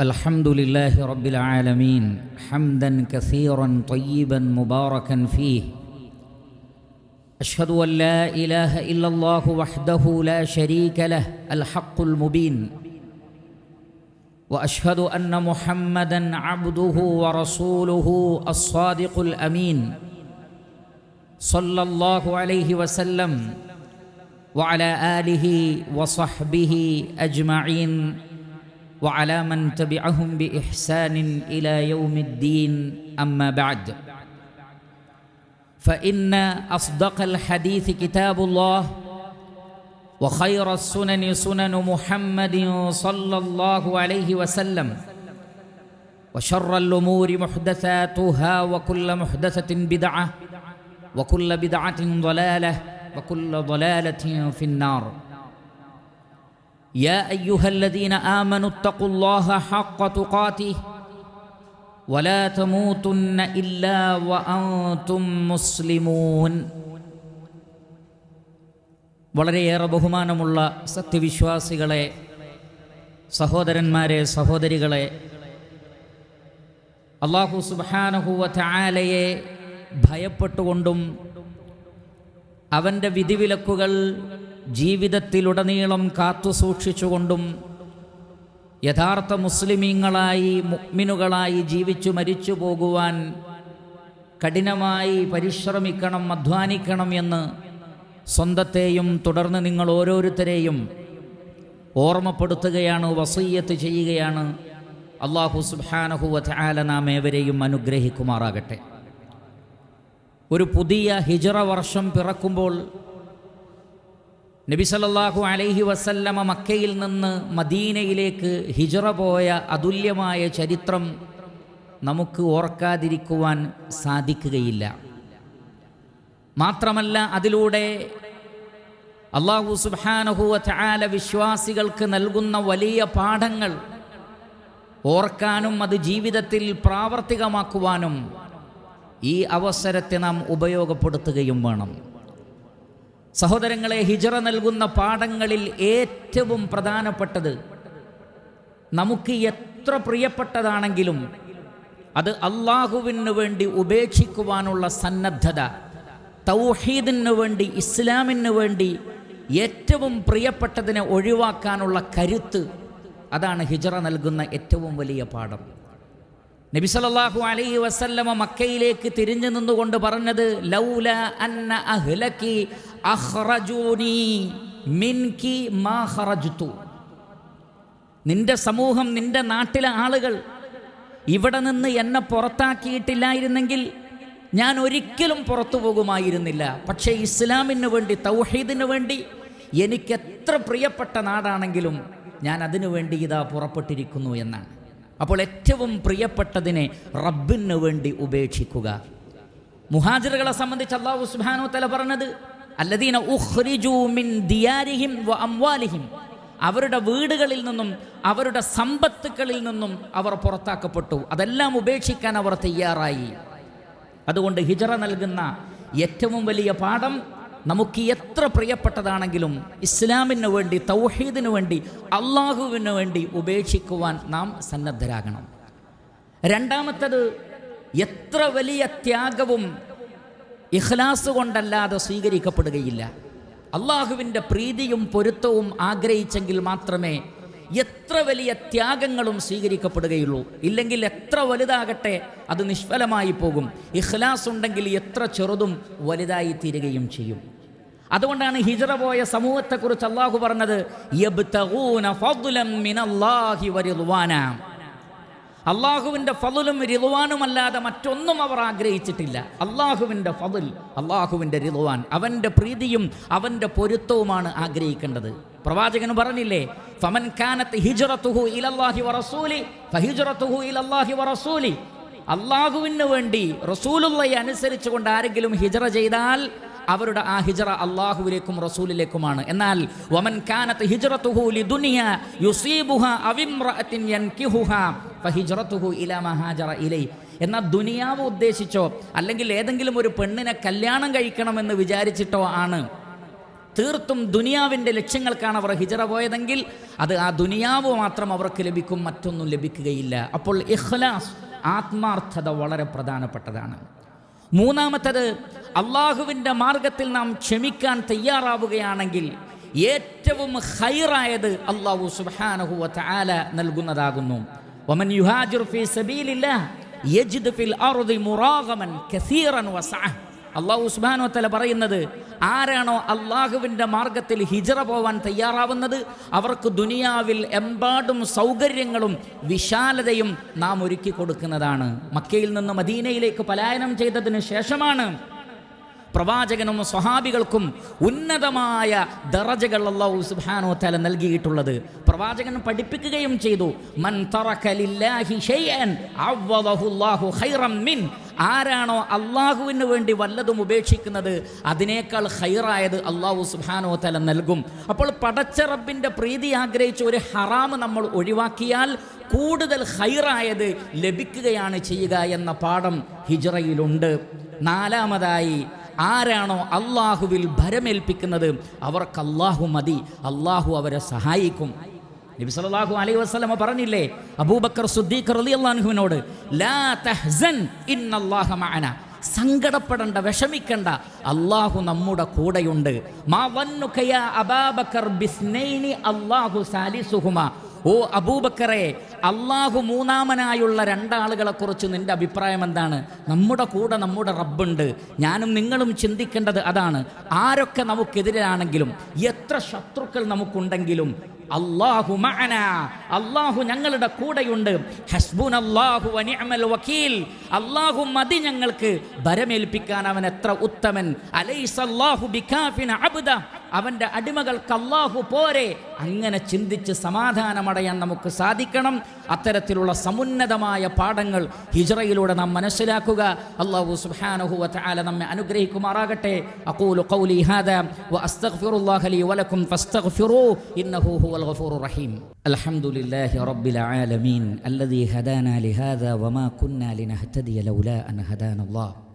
الحمد لله رب العالمين حمدا كثيرا طيبا مباركا فيه. أشهد أن لا إله إلا الله وحده لا شريك له الحق المبين. وأشهد أن محمدا عبده ورسوله الصادق الأمين. صلى الله عليه وسلم. وعلى آله وصحبه أجمعين. وعلى من تبعهم بإحسان إلى يوم الدين. أما بعد فإن أصدق الحديث كتاب الله وخير السنن سنن محمد صلى الله عليه وسلم وشر الأمور محدثاتها وكل محدثة بدعة وكل بدعة ضلالة وكل ضلالة في النار. يا ايها الذين امنوا اتقوا الله حق تقاته ولا تموتن الا وانتم مسلمون വളരെയേറെ ബഹുമാനമുള്ള സത്യവിശ്വാസികളെ സഹോദരന്മാരെ സഹോദരികളെ അള്ളാഹു സുബാനഹുവ ചായാലയെ ഭയപ്പെട്ടുകൊണ്ടും അവൻ്റെ വിധിവിലക്കുകൾ ജീവിതത്തിലുടനീളം കാത്തു സൂക്ഷിച്ചുകൊണ്ടും യഥാർത്ഥ മുസ്ലിമീങ്ങളായി മുക്മിനുകളായി ജീവിച്ചു മരിച്ചു പോകുവാൻ കഠിനമായി പരിശ്രമിക്കണം അധ്വാനിക്കണം എന്ന് സ്വന്തത്തെയും തുടർന്ന് നിങ്ങൾ ഓരോരുത്തരെയും ഓർമ്മപ്പെടുത്തുകയാണ് വസയ്യത്ത് ചെയ്യുകയാണ്. അള്ളാഹു സുബാനഹു ആല നാം ഏവരെയും അനുഗ്രഹിക്കുമാറാകട്ടെ. ഒരു പുതിയ ഹിജറ വർഷം പിറക്കുമ്പോൾ നബി സല്ലല്ലാഹു അലൈഹി വസല്ലമ മക്കയിൽ നിന്ന് മദീനയിലേക്ക് ഹിജറ പോയ അതുല്യമായ ചരിത്രം നമുക്ക് ഓർക്കാതിരിക്കുവാൻ സാധിക്കുകയില്ല. മാത്രമല്ല അതിലൂടെ അള്ളാഹു സുബാനഹുവ ചാല വിശ്വാസികൾക്ക് നൽകുന്ന വലിയ പാഠങ്ങൾ ഓർക്കാനും അത് ജീവിതത്തിൽ പ്രാവർത്തികമാക്കുവാനും ഈ അവസരത്തെ നാം ഉപയോഗപ്പെടുത്തുകയും വേണം. സഹോദരങ്ങളെ ഹിജറ നൽകുന്ന പാഠങ്ങളിൽ ഏറ്റവും പ്രധാനപ്പെട്ടത് നമുക്ക് എത്ര പ്രിയപ്പെട്ടതാണെങ്കിലും അത് അള്ളാഹുവിന് വേണ്ടി ഉപേക്ഷിക്കുവാനുള്ള സന്നദ്ധത തൗഹീദിന് വേണ്ടി ഇസ്ലാമിന് വേണ്ടി ഏറ്റവും പ്രിയപ്പെട്ടതിനെ ഒഴിവാക്കാനുള്ള കരുത്ത് അതാണ് ഹിജറ നൽകുന്ന ഏറ്റവും വലിയ പാഠം. നബി സല്ലല്ലാഹു അലൈഹി വസല്ലമ മക്കയിലേക്ക് തിരിഞ്ഞു നിന്നുകൊണ്ട് പറഞ്ഞത് ലൗല അന്ന അഹ്ലക്കി അഹ്റജൂനി മിൻകി നിന്റെ സമൂഹം നിന്റെ നാട്ടിലെ ആളുകൾ ഇവിടെ നിന്ന് എന്നെ പുറത്താക്കിയിട്ടില്ലായിരുന്നെങ്കിൽ ഞാൻ ഒരിക്കലും പുറത്തു പോകുമായിരുന്നില്ല. പക്ഷേ ഇസ്ലാമിന് വേണ്ടി തൗഹീദിന് വേണ്ടി എനിക്ക് എത്ര പ്രിയപ്പെട്ട നാടാണെങ്കിലും ഞാൻ അതിനു വേണ്ടി ഇതാ പുറപ്പെട്ടിരിക്കുന്നു എന്നാണ്. അപ്പോൾ ഏറ്റവും പ്രിയപ്പെട്ടതിനെ റബ്ബിന് വേണ്ടി ഉപേക്ഷിക്കുക. മുഹാജിറുകളെ സംബന്ധിച്ച് അള്ളാഹു സുബ്ഹാനഹു തല പറഞ്ഞത് അല്ലദീന ഉഖ്രിജു മിൻ ദിയാരിഹിം വ അംവാലിഹിം. അവരുടെ വീടുകളിൽ നിന്നും അവരുടെ സമ്പത്തുക്കളിൽ നിന്നും അവർ പുറത്താക്കപ്പെട്ടു. അതെല്ലാം ഉപേക്ഷിക്കാൻ അവർ തയ്യാറായി. അതുകൊണ്ട് ഹിജറ നൽകുന്ന ഏറ്റവും വലിയ പാഠം നമുക്ക് എത്ര പ്രിയപ്പെട്ടതാണെങ്കിലും ഇസ്ലാമിന് വേണ്ടി തൗഹീദിന് വേണ്ടി അള്ളാഹുവിന് വേണ്ടി ഉപേക്ഷിക്കുവാൻ നാം സന്നദ്ധരാകണം. രണ്ടാമത്തത് എത്ര വലിയ ത്യാഗവും ഇഖ്ലാസ് കൊണ്ടല്ലാതെ സ്വീകരിക്കപ്പെടുകയില്ല. അള്ളാഹുവിന്റെ പ്രീതിയും പൊരുത്തവും ആഗ്രഹിച്ചെങ്കിൽ മാത്രമേ എത്ര വലിയ ത്യാഗങ്ങളും സ്വീകരിക്കപ്പെടുകയുള്ളൂ. ഇല്ലെങ്കിൽ എത്ര വലുതാകട്ടെ അത് നിഷ്ഫലമായി പോകും. ഇഖ്ലാസ് ഉണ്ടെങ്കിൽ എത്ര ചെറുതും വലുതായി തീരുകയും ചെയ്യും. അതുകൊണ്ടാണ് ഹിജറ പോയ സമൂഹത്തെക്കുറിച്ച് അള്ളാഹു പറഞ്ഞത് അള്ളാഹുവിന്റെ ഫതിലും റിളുവാനുമല്ലാതെ മറ്റൊന്നും അവർ ആഗ്രഹിച്ചിട്ടില്ല. അള്ളാഹുവിന്റെ ഫതിൽ അള്ളാഹുവിന്റെ റിളുവാൻ അവന്റെ പ്രീതിയും അവന്റെ പൊരുത്തവുമാണ് ആഗ്രഹിക്കേണ്ടത്. പ്രവാചകൻ പറഞ്ഞില്ലേ ഫമൻ കാനത്ത് ഹിജറത്തുഹു ഇലല്ലാഹി വറസൂലി ഫഹിജറത്തുഹു ഇലല്ലാഹി വറസൂലി. അള്ളാഹുവിന് വേണ്ടി റസൂലുള്ളയെ അനുസരിച്ചുകൊണ്ട് ആരെങ്കിലും ഹിജറ ചെയ്താൽ അവരുടെ ആ ഹിജറ അള്ളാഹുവിലേക്കും റസൂലിലേക്കുമാണ്. എന്നാൽ വമൻ കാനത്ത് ഹിജറത്തുഹു ലിദുനിയ ഇലാ ഇലൈ. എന്നാൽ ദുനിയാവ് ഉദ്ദേശിച്ചോ അല്ലെങ്കിൽ ഏതെങ്കിലും ഒരു പെണ്ണിനെ കല്യാണം കഴിക്കണമെന്ന് വിചാരിച്ചിട്ടോ ആണ്. തീർത്തും ദുനിയാവിന്റെ ലക്ഷ്യങ്ങൾക്കാണ് അവർ ഹിജറ പോയതെങ്കിൽ അത് ആ ദുനിയാവ് മാത്രം അവർക്ക് ലഭിക്കും മറ്റൊന്നും ലഭിക്കുകയില്ല. അപ്പോൾ ഇഖ്ലാസ് ആത്മാർത്ഥത വളരെ പ്രധാനപ്പെട്ടതാണ്. മൂന്നാമത്തത് അള്ളാഹുവിന്റെ മാർഗത്തിൽ നാം ക്ഷമിക്കാൻ തയ്യാറാവുകയാണെങ്കിൽ ഏറ്റവും ഹൈറായത് അള്ളാഹു സുബ്ഹാനഹു വതആല നൽകുന്നതാകുന്നു. ഒമൻ യുഹാജിർ ഫീ സബീലില്ല യജിദ് ഫിൽ അറുദി മുറാഗമൻ കസീറൻ വസഅ അള്ളാഹു ഉസ്മാനോത്തല പറയുന്നത് ആരാണോ അള്ളാഹുവിന്റെ മാർഗത്തിൽ ഹിജറ പോവാൻ തയ്യാറാവുന്നത് അവർക്ക് ദുനിയാവിൽ എമ്പാടും സൗകര്യങ്ങളും വിശാലതയും നാം ഒരുക്കി കൊടുക്കുന്നതാണ്. മക്കയിൽ നിന്ന് മദീനയിലേക്ക് പലായനം ചെയ്തതിന് ശേഷമാണ് പ്രവാചകനും സ്വഹാബികൾക്കും ഉന്നതമായ ദറജകൾ അള്ളാഹു സുബാനോ തല നൽകിയിട്ടുള്ളത്. പ്രവാചകൻ പഠിപ്പിക്കുകയും ചെയ്തു മൻ മിൻ. ആരാണോ അള്ളാഹുവിന് വേണ്ടി വല്ലതും ഉപേക്ഷിക്കുന്നത് അതിനേക്കാൾ ഹൈറായത് അള്ളാഹു സുബ്ഹാനഹു തല നൽകും. അപ്പോൾ പടച്ച റബ്ബിന്റെ പ്രീതി ആഗ്രഹിച്ച ഒരു ഹറാം നമ്മൾ ഒഴിവാക്കിയാൽ കൂടുതൽ ഹൈറായത് ലഭിക്കുകയാണ് ചെയ്യുക എന്ന പാഠം ഹിജറയിലുണ്ട്. നാലാമതായി ആരാണോ അള്ളാഹുവിൽ ഭരമേൽപ്പിക്കുന്നത് അവർക്ക് അള്ളാഹു മതി അള്ളാഹു അവരെ സഹായിക്കും. നബി സല്ലല്ലാഹു അലൈഹി വസല്ലമ പറഞ്ഞില്ലേ അബൂബക്കർ സുദ്ദീഖ് റളിയല്ലാഹുവിനോട് ലാ തഹ്സൻ ഇന്നല്ലാഹ മഅന. സങ്കടപ്പെടണ്ട വിഷമിക്കണ്ട അള്ളാഹു നമ്മുടെ കൂടെയുണ്ട്. മാ വന്നുക യാ അബാബക്കർ ബിസ്നൈനി അല്ലാഹു സാലിസുഹുമ. ഓ അബൂബക്കറെ അള്ളാഹു മൂന്നാമനായുള്ള രണ്ടാളുകളെ കുറിച്ച് നിന്റെ അഭിപ്രായം എന്താണ്? നമ്മുടെ കൂടെ നമ്മുടെ റബ്ബുണ്ട്. ഞാനും നിങ്ങളും ചിന്തിക്കേണ്ടത് അതാണ്. ആരൊക്കെ നമുക്കെതിരാണെങ്കിലും എത്ര ശത്രുക്കൾ നമുക്കുണ്ടെങ്കിലും അള്ളാഹു അള്ളാഹു ഞങ്ങളുടെ കൂടെയുണ്ട്. ഹസ്ബുൻ അള്ളാഹു മതി ഞങ്ങൾക്ക്. ഭരമേൽപ്പിക്കാൻ അവൻ എത്ര ഉത്തമൻ. അലൈസ് അള്ളാഹു ബികാഫിൻ അബ്ദ. അവന്റെ അടിമകൾക്ക് അള്ളാഹു പോരെ. അങ്ങനെ ചിന്തിച്ച് സമാധാനമടയാൻ നമുക്ക് സാധിക്കണം. അത്തരത്തിലുള്ള സമുന്നതമായ പാഠങ്ങൾ ഹിജറയിലൂടെ നാം മനസ്സിലാക്കുക. അള്ളാഹു സുബ്ഹാനഹു വതആല നമ്മെ അനുഗ്രഹിക്കുമാറാകട്ടെ. അഖൂലു ഖൗലി ഹാദാ വഅസ്തഗ്ഫിറുല്ലാഹ ലി വലക്കും ഫസ്തഗ്ഫിറൂ ഇന്നഹു ഹുവൽ ഗഫൂറുർ റഹീം. അൽഹംദുലില്ലാഹി റബ്ബിൽ ആലമീൻ അല്ലദീ വമാ ലിനഹ്തദിയ ലൗലാ അൻ ഹദാനല്ലാഹ്.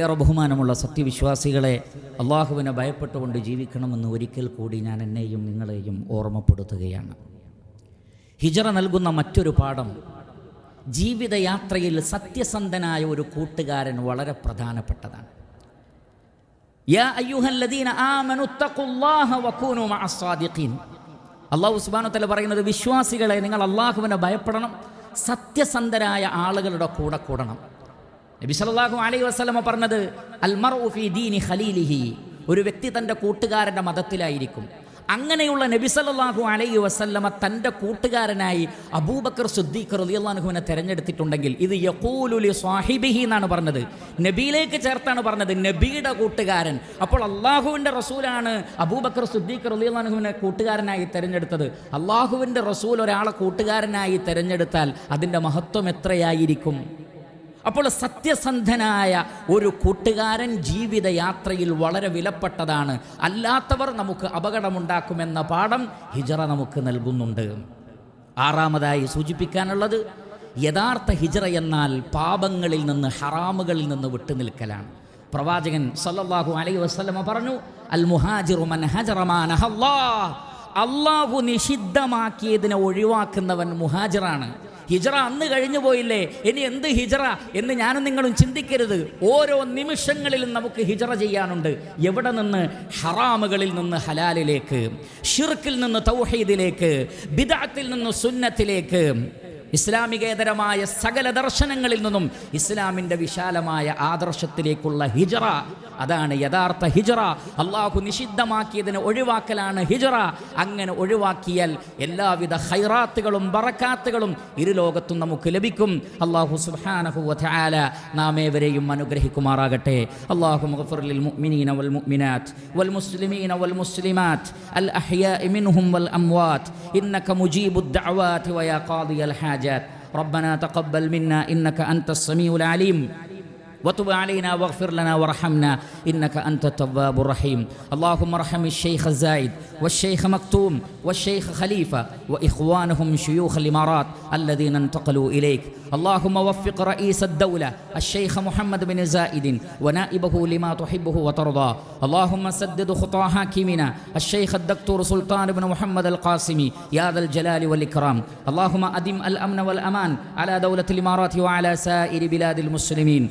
ഏറെ ബഹുമാനമുള്ള സത്യവിശ്വാസികളെ അള്ളാഹുവിനെ ഭയപ്പെട്ടുകൊണ്ട് ജീവിക്കണമെന്ന് ഒരിക്കൽ കൂടി ഞാൻ എന്നെയും നിങ്ങളെയും ഓർമ്മപ്പെടുത്തുകയാണ്. ഹിജറ നൽകുന്ന മറ്റൊരു പാഠം ജീവിതയാത്രയിൽ സത്യസന്ധനായ ഒരു കൂട്ടുകാരൻ വളരെ പ്രധാനപ്പെട്ടതാണ്. അള്ളാഹു സുബ്ഹാനഹു വതആല പറയുന്നത് വിശ്വാസികളെ നിങ്ങൾ അള്ളാഹുവിനെ ഭയപ്പെടണം സത്യസന്ധരായ ആളുകളുടെ കൂടെ കൂടണം. നബി അലൈഹി വസല്ലമ പറഞ്ഞത് അൽ മർഉ ഫീ ദീനി ഖലീലിഹി. ഒരു വ്യക്തി തന്റെ കൂട്ടുകാരന്റെ മതത്തിലായിരിക്കും. അങ്ങനെയുള്ള നബി സല്ലല്ലാഹു അലൈഹി വസല്ലമ തന്റെ കൂട്ടുകാരനായി അബൂബക്കർ സുദ്ദീഖ് റളിയല്ലാഹുവിനെ തിരഞ്ഞെടുത്തിട്ടുണ്ടെങ്കിൽ ഇത് യഖൂലു ലി സ്വാഹിബിഹി എന്നാണ് പറഞ്ഞത്. നബിയിലേക്ക് ചേർത്താണ് പറഞ്ഞത് നബിയുടെ കൂട്ടുകാരൻ. അപ്പോൾ അള്ളാഹുവിന്റെ റസൂലാണ് അബൂബക്കർ സുദ്ദീഖ് റളിയല്ലാഹുവിനെ കൂട്ടുകാരനായി തിരഞ്ഞെടുത്തത്. അള്ളാഹുവിന്റെ റസൂൽ ഒരാളെ കൂട്ടുകാരനായി തിരഞ്ഞെടുത്താൽ അതിന്റെ മഹത്വം എത്രയായിരിക്കും? അപ്പോൾ സത്യസന്ധനായ ഒരു കൂട്ടുകാരൻ ജീവിതയാത്രയിൽ വളരെ വിലപ്പെട്ടതാണ്. അല്ലാത്തവർ നമുക്ക് അപകടമുണ്ടാക്കുമെന്ന പാഠം ഹിജറ നമുക്ക് നൽകുന്നുണ്ട്. ആറാമതായി സൂചിപ്പിക്കാനുള്ളത് യഥാർത്ഥ ഹിജറ എന്നാൽ പാപങ്ങളിൽ നിന്ന് ഹറാമുകളിൽ നിന്ന് വിട്ടുനിൽക്കലാണ് പ്രവാചകൻ സല്ലല്ലാഹു അലൈഹി വസല്ലമ പറഞ്ഞു അൽ മുഹാജിറു മൻ അള്ളാഹു നിഷിദ്ധമാക്കിയതിനെ ഒഴിവാക്കുന്നവൻ മുഹാജിറാണ്. ഹിജറ അന്ന് കഴിഞ്ഞു പോയില്ലേ? ഇനി എന്ത് ഹിജറ? എന്ന് ഞാനും നിങ്ങളും ചിന്തിക്കരുത്. ഓരോ നിമിഷങ്ങളിലും നമുക്ക് ഹിജറ ചെയ്യാനുണ്ട്. എവിടെ നിന്ന്? ഹറാമുകളിൽ നിന്ന് ഹലാലിലേക്ക് ഷിർക്കിൽ നിന്ന് തൗഹീദിലേക്ക് ബിദാത്തിൽ നിന്ന് സുന്നത്തിലേക്ക്. ഇസ്ലാമികേതരമായ സകല ദർശനങ്ങളിൽ നിന്നും ഇസ്ലാമിന്റെ വിശാലമായ ആദർശത്തിലേക്കുള്ള ഹിജറ അതാണ് യഥാർത്ഥ ഹിജറ അള്ളാഹു നിഷിദ്ധമാക്കിയതിനെ ഒഴിവാക്കലാണ് ഹിജറ അങ്ങനെ ഒഴിവാക്കിയാൽ എല്ലാവിധ ഹൈറാത്തുകളും ബറക്കാത്തുകളും ഇരുലോകത്തും നമുക്ക് ലഭിക്കും അള്ളാഹു സുബ്ഹാനഹു വതആല നാം ഏവരെയും അനുഗ്രഹിക്കുമാറാകട്ടെ അള്ളാഹു മുഗ്ഫിറിൽ മുഅ്മിനീന വൽ മുഅ്മിനാത്ത് വൽ മുസ്ലിമീന വൽ മുസ്ലിമാത്ത് അൽ അഹ്യാഇ മിൻഹും വൽ അംവാത്ത് ഇന്നക മുജീബുദ് ദഅവാതി വയാ ഖാദിയൽ ഹാജാത്ത് ربنا تقبل منا انك انت السميع العليم وتب علينا واغفر لنا وارحمنا إنك أنت التواب الرحيم. اللهم ارحم الشيخ زايد والشيخ مكتوم والشيخ خليفة وإخوانهم شيوخ الإمارات الذين انتقلوا إليك. اللهم وفق رئيس الدولة الشيخ محمد بن زائد ونائبه لما تحبه وترضى. اللهم سدد خطى حاكمنا الشيخ الدكتور سلطان بن محمد القاسمي يا ذا الجلال والإكرام. اللهم أدم الأمن والأمان على دولة الإمارات وعلى سائر بلاد المسلمين.